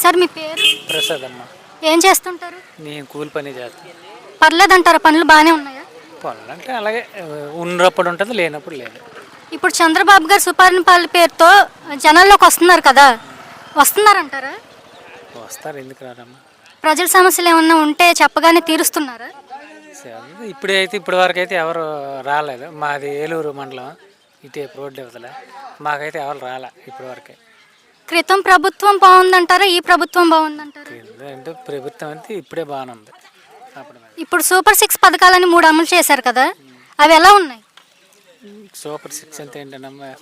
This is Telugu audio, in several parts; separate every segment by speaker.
Speaker 1: సార్ మీ పేరు?
Speaker 2: ప్రసాద్ అమ్మ.
Speaker 1: ఏం చేస్తుంటారు?
Speaker 2: నేను కూలి పని చేస్తాను
Speaker 1: పర్లేదంటారా? పనులు బాగానే ఉన్నాయా?
Speaker 2: పనులు అంటే అలాగే ఉన్నప్పుడు ఉంటుంది లేనప్పుడు లేదు.
Speaker 1: ఇప్పుడు చంద్రబాబు గారు సుపరిపాలన పేరుతో జనాల్లోకి వస్తున్నారు కదా. వస్తున్నారంటారా?
Speaker 2: వస్తారు ఎందుకు రారమ్మా?
Speaker 1: ప్రజల సమస్యలు ఏమన్నా ఉంటే చెప్పగానే తీరుస్తున్నారా?
Speaker 2: సరే, ఇప్పుడే అయితే ఇప్పటి వరకు అయితే ఎవరు రాలేదు. మాది ఏలూరు మండలం ఇటేపు రోడ్డు ఇవతల. మాకైతే ఎవరు రాలే ఇప్పటి వరకే.
Speaker 1: క్రితం ప్రభుత్వం బాగుందంటారా? ఈ ప్రభుత్వం బాగుందంటారా?
Speaker 2: అంటే ప్రభుత్వం అంటే ఇప్పుడే బాగానే ఉంది అప్పుడు మరి.
Speaker 1: ఇప్పుడు సూపర్ సిక్స్ పథకాలని మూడు అమలు చేశారు కదా? అవి ఎలా ఉన్నాయి?
Speaker 2: సూపర్ సిక్స్ అంటే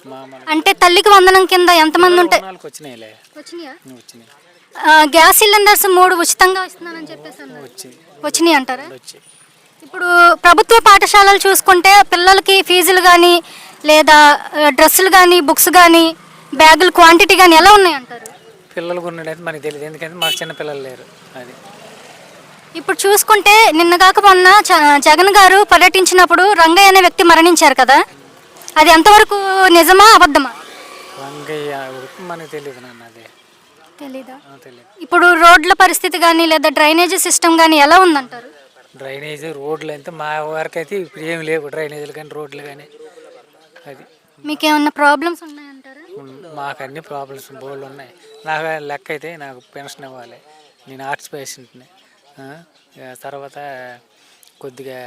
Speaker 2: మామూలు
Speaker 1: అంటే తల్లికి వందనం కింద ఎంతమంది ఉంటాయి
Speaker 2: వాళ్ళకి వచ్చినాయిలే.
Speaker 1: వచ్చినాయా?
Speaker 2: వచ్చినాయి.
Speaker 1: ఆ, గ్యాస్ సిలిండర్స్ మూడు ఉచితంగా ఇస్తున్నానని చెప్పేసి అన్నారు. వచ్చినాయి అంటారా? ఇప్పుడు ప్రభుత్వ పాఠశాలలు చూసుకుంటే పిల్లలకి ఫీజులు కానీ లేదా ఆ, డ్రెస్సులు కానీ బుక్స్ కానీ బ్యాగులు క్వాంటిటీ కానీ ఎలా ఉన్నాయి అంటారు
Speaker 2: పిల్లలు కొన్నాడైతే మనకి తెలియదు ఎందుకంటే మాకు చిన్న పిల్లలు లేరు. అది.
Speaker 1: ఇప్పుడు చూసుకుంటే నిన్నగాక మొన్న చ- జగన్ గారు పర్యటించినప్పుడు రంగయ్య అనే వ్యక్తి మరణించారు కదా. అది ఎంతవరకు నిజమా అబద్ధమా?
Speaker 2: రంగయ్య మనకి తెలియదు నాన్న అది.
Speaker 1: తెలీదా?
Speaker 2: ఆ, తెలియదు
Speaker 1: ఇప్పుడు రోడ్ల పరిస్థితి కానీ లేదా డ్రైనేజీ సిస్టమ్ కానీ ఎలా ఉందంటారు?
Speaker 2: డ్రైనేజీ రోడ్లు అయితే మా వరకు అయితే ఇప్పుడు ఏమి లేవు డ్రైనేజీలు కానీ రోడ్లు కానీ అది.
Speaker 1: మీకు ఏమన్నా ప్రాబ్లమ్స్ ఉన్నాయంటారా
Speaker 2: ఉమ్, మాకు అన్ని ప్రాబ్లమ్స్ బోర్డు ఉన్నాయి. నాకు లెక్క అయితే నాకు పెన్షన్ ఇవ్వాలి. నేను ఆర్ట్స్ పేషెంట్ని తర్వాత కొద్దిగా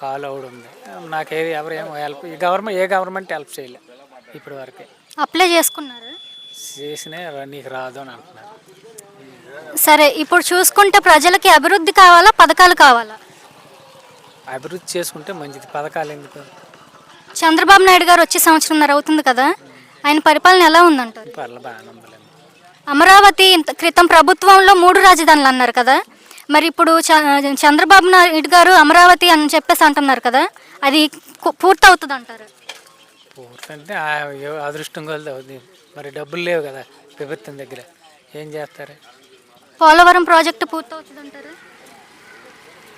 Speaker 2: కాలు అవుడు ఉంది. నాకేది ఎవరు ఏమో హెల్ప్ ఈ గవర్నమెంట్ ఏ గవర్నమెంట్ హెల్ప్ చేయలే ఇప్పటి వరకే.
Speaker 1: అప్లై చేసుకున్నారా?
Speaker 2: చేసినా నీకు రాదు అని అంటున్నారు.
Speaker 1: సరే ఇప్పుడు చూసుకుంటే ప్రజలకి అభివృద్ధి కావాలా పథకాలు కావాలా?
Speaker 2: అభివృద్ధి చేసుకుంటే మంచిది. పథకాలు ఎందుకు?
Speaker 1: చంద్రబాబు నాయుడు గారు వచ్చే సంవత్సరంన్నర అవుతుంది కదా? ఆయన పరిపాలన ఎలా ఉందంటారు? అమరావతి క్రితం ప్రభుత్వంలో మూడు రాజధానులు అన్నారు కదా. మరి ఇప్పుడు చంద్రబాబు నాయుడు గారు అమరావతి అని చెప్పేసి అంటున్నారు కదా. అది పూర్తి అవుతుంది అంటారు
Speaker 2: పూర్తంటే అదృష్టం కొలది మరి డబ్బులు లేవు కదా ప్రభుత్వం దగ్గర. ఏం చేస్తారు?
Speaker 1: పోలవరం ప్రాజెక్టు పూర్తి అవుతుంది అంటారు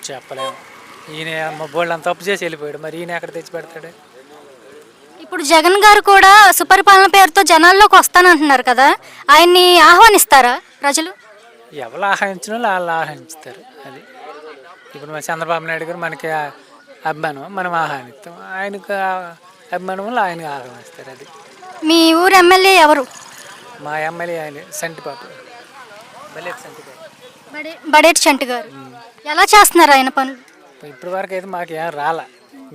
Speaker 2: చెప్పలేము. ఈయన మా బోళ్ళు అంత తప్పు చేసి వెళ్ళిపోయాడు. మరి ఈయన ఎక్కడ తెచ్చి పెడతాడు
Speaker 1: ఇప్పుడు జగన్ గారు కూడా సుపరిపాలన పేరుతో జనాల్లోకి వస్తానంటున్నారు కదా. ఆయన్ని ఆహ్వానిస్తారా ప్రజలు?
Speaker 2: ఎవరు ఆహ్వానించిన వాళ్ళు ఆహ్వానిస్తారు. అది ఇప్పుడు మన చంద్రబాబు నాయుడు గారు మనకి అభిమానం మనం ఆహ్వానిస్తాం. ఆయనకు అభిమానం ఆయనకు ఆహ్వానిస్తారు అది.
Speaker 1: మీ ఊరు ఎమ్మెల్యే ఎవరు?
Speaker 2: మా ఎమ్మెల్యే ఆయన సంటిపాపు బలేట్ సంటిపాపు
Speaker 1: బడే బడేటి చంటి గారు. ఎలా చేస్తున్నారు ఆయన పనులు?
Speaker 2: ఇప్పటి వరకు అయితే మాకు ఏం రాలే.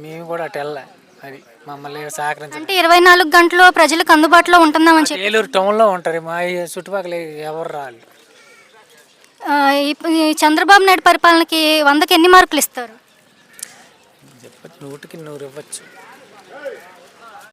Speaker 2: మేము కూడా అటు వెళ్ళా అది మమ్మల్ని సహకరించాలి
Speaker 1: అంటే ఇరవై నాలుగు గంటలు ప్రజలకు అందుబాటులో ఉంటుందామని చెప్పి
Speaker 2: ఏలూరు టౌన్లో ఉంటారు. మా ఈ చుట్టుపక్కల ఎవరు రాళ్ళు
Speaker 1: ఆ, ఈ- ఈ చంద్రబాబు నాయుడు పరిపాలనకి వందకి ఎన్ని మార్కులు ఇస్తారు?
Speaker 2: చెప్పచ్చు. నూటికి నూరు ఇవ్వచ్చు.